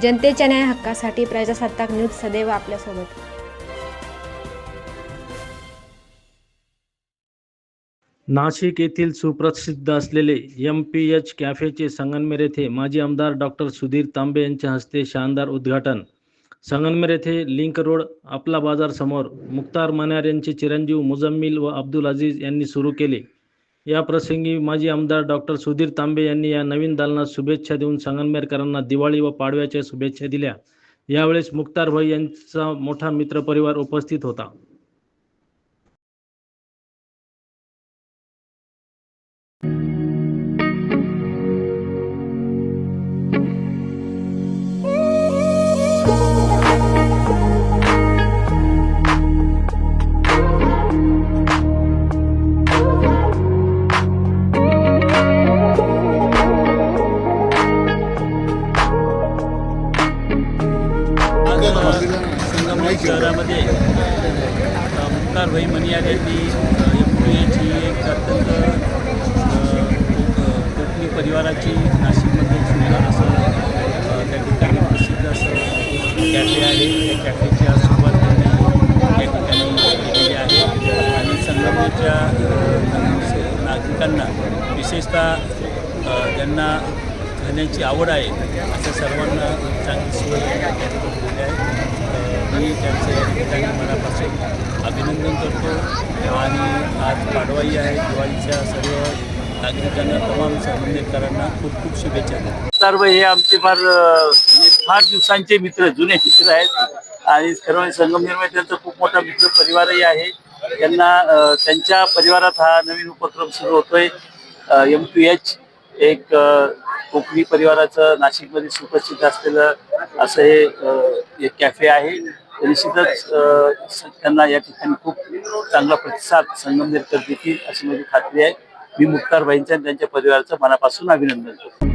जनतेच्या न्याय हक्कासाठी प्रजासत्ताक न्यूज सदैव आपल्यासोबत. नाशिक येथील सुप्रसिद्ध असलेले एम पी एच कॅफेचे संगनमेर येथे माजी आमदार डॉक्टर सुधीर तांबे यांच्या हस्ते शानदार उद्घाटन. संगनमेर येथे लिंक रोड आपला बाजार समोर मुख्तार मनार यांचे चिरंजीव मुजम्मिल व अब्दुल अजीज यांनी सुरू केले. या प्रसंगी माजी आमदार डॉक्टर सुधीर तांबे यांनी या नवीन दालनात शुभेच्छा देऊन संगमनेरकरांना दिवाळी व पाडव्याच्या शुभेच्छा दिल्या. यावेळेस मुख्तार भाई यांचा मोठा मित्रपरिवार उपस्थित होता. शहरामध्ये अ, मुख्तारभाई मनियार यांनी एम एक अत्यंत कोकणी परिवाराची नाशिकमध्ये सुंदर असं त्या ठिकाणी प्रसिद्ध असं कॅफे आहे. त्या कॅफेची सुरुवात त्यांनी या ठिकाणी केलेली आहे. आणि संगमनेरच्या नागरिकांना विशेषतः ज्यांना खाण्याची आवड आहे अशा सर्वांना चांगली सोय आहे. मी त्यांचे या मनापासून अभिनंदन करतो. आणि आज पाडवाई आहे. दिवाळीच्या सर्व नागरिकांना तमाम संबंधितकरांना खूप खूप शुभेच्छा सर्व हे आमचे फार फार दिवसांचे मित्र जुने मित्र आहेत. आणि सर्व संगमनेरमध्ये त्यांचा खूप मोठा मित्र परिवारही आहे. त्यांना त्यांच्या परिवारात हा नवीन उपक्रम सुरू होतोय. एम पी एच एक कोकणी परिवाराचं नाशिकमध्ये सुप्रसिद्ध असलेलं असं हे एक कॅफे आहे. निश्चितच त्यांना या ठिकाणी खूप चांगला प्रतिसाद संगमनेरकर देतील अशी माझी खात्री आहे. मी मुख्तार आणि त्यांच्या परिवाराचं मनापासून अभिनंदन करतो.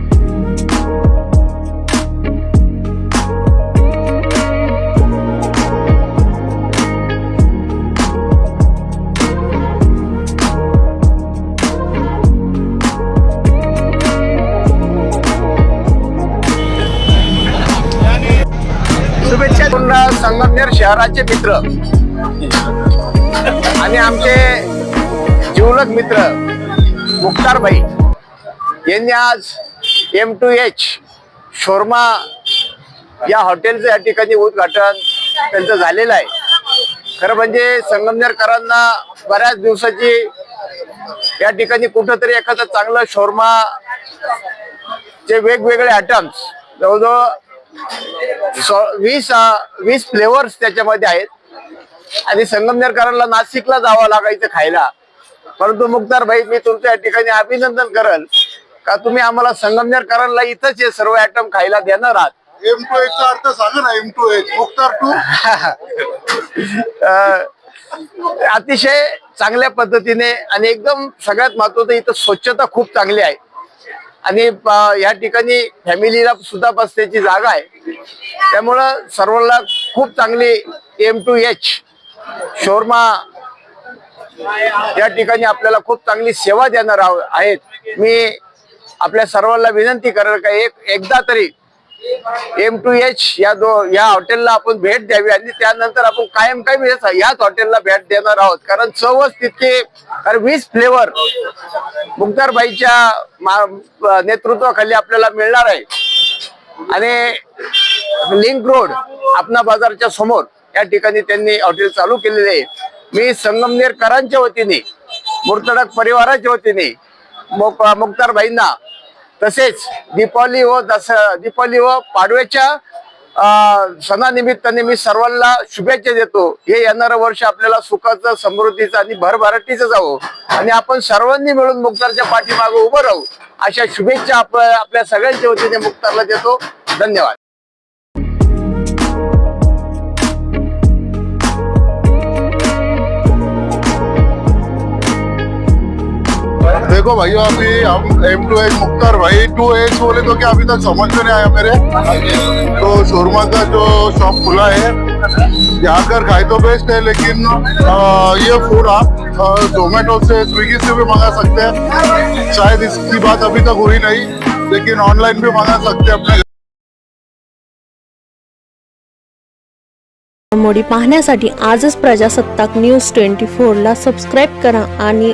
संगमनेर शहराचे मित्र. आणि आमचे जीवलग मित्र मुख्तार भाई यांनी आज एम टू एच शोरमा या हॉटेलचं या ठिकाणी उद्घाटन त्यांचं झालेलं आहे. खरं म्हणजे संगमनेरकरांना बऱ्याच दिवसाची या ठिकाणी कुठंतरी एखादं चांगलं शोरमा चे वेगवेगळे आयटम्स जवळजवळ वीस वीस फ्लेवर्स त्याच्यामध्ये आहेत. आणि संगमनेरकरांना नाशिकला जावं लागायचं खायला. परंतु मुक्तार भाई मी तुमच्या या ठिकाणी अभिनंदन करल का तुम्ही आम्हाला संगमनेरकरांना इथंच हे सर्व आयटम खायला देणार आहात? एम टू एच चा अर्थ सांगा ना M two H Mukhtar two अतिशय चांगल्या पद्धतीने आणि एकदम सगळ्यात महत्वाचं इथं स्वच्छता खूप चांगली आहे. आणि या ठिकाणी फॅमिलीला सुद्धा बसण्याची जागा आहे. त्यामुळं सर्वांना खूप चांगली एम टू एच शोरमा या ठिकाणी आपल्याला खूप चांगली सेवा देणार आहेत. मी आपल्या सर्वांना विनंती करेल का एक एकदा तरी एम टू एच या दो या हॉटेलला आपण भेट द्यावी आणि त्यानंतर आपण कायम कायम याच- हॉटेलला भेट देणार आहोत. कारण चवच तितके कारण वीस फ्लेवर मुक्तारबाईच्या नेतृत्वाखाली आपल्याला मिळणार आहे. आणि लिंक रोड आपणा बाजारच्या समोर या ठिकाणी त्यांनी हॉटेल चालू केलेले आहे. मी संगमनेरकरांच्या वतीने मुर्तडक परिवाराच्या वतीने मुक- मुक्तारबाईंना तसेच दीपावली व दस दीपावली व पाडव्याच्या सणानिमित्ताने मी सर्वांना शुभेच्छा देतो. हे येणारं वर्ष आपल्याला सुखाचं समृद्धीचं आणि भरभराटीचं जावं. आणि आपण सर्वांनी मिळून मुक्तारच्या पाठीमागे उभं राहू. अशा शुभेच्छा आप आपल्या सगळ्यांच्या वतीने मुक्तारला देतो. धन्यवाद. देखो भैया अभी हम एम टू एच मुख्तार भाई टू एच बोले तो क्या अभी तक समझ में नहीं आया मेरे? तो शोरमा का जो शॉप खुला है यहाँ कर खाए तो बेस्ट है लेकिन आ, ये फूड आप जोमेटो से स्विगी से भी मंगा सकते हैं। शायद इसकी बात अभी तक हुई नहीं लेकिन ऑनलाइन भी मंगा सकते हैं अपने। मोडी पाहण्यासाठी आजच प्रजासत्ताक न्यूज ट्वेंटी फोरला सबस्क्राईब करा आणि